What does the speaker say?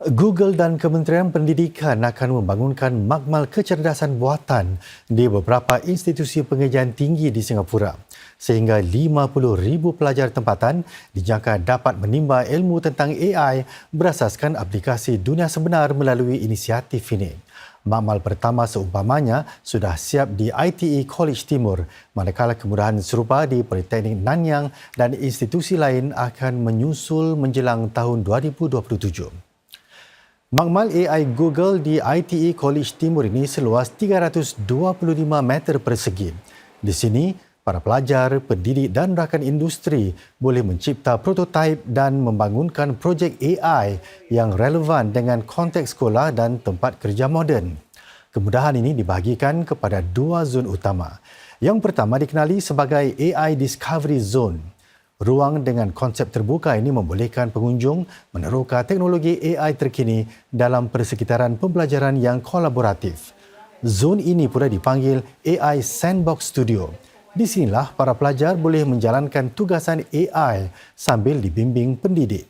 Google dan Kementerian Pendidikan akan membangunkan makmal kecerdasan buatan di beberapa institusi pengajian tinggi di Singapura sehingga 50,000 pelajar tempatan dijangka dapat menimba ilmu tentang AI berasaskan aplikasi dunia sebenar melalui inisiatif ini. Makmal pertama seumpamanya sudah siap di ITE College Timur, manakala kemudahan serupa di Politeknik Nanyang dan institusi lain akan menyusul menjelang tahun 2027. Makmal AI Google di ITE College Timur ini seluas 325 meter persegi. Di sini, para pelajar, pendidik dan rakan industri boleh mencipta prototipe dan membangunkan projek AI yang relevan dengan konteks sekolah dan tempat kerja moden. Kemudahan ini dibahagikan kepada dua zon utama. Yang pertama dikenali sebagai AI Discovery Zone. Ruang dengan konsep terbuka ini membolehkan pengunjung meneroka teknologi AI terkini dalam persekitaran pembelajaran yang kolaboratif. Zon ini pula dipanggil AI Sandbox Studio. Di sinilah para pelajar boleh menjalankan tugasan AI sambil dibimbing pendidik.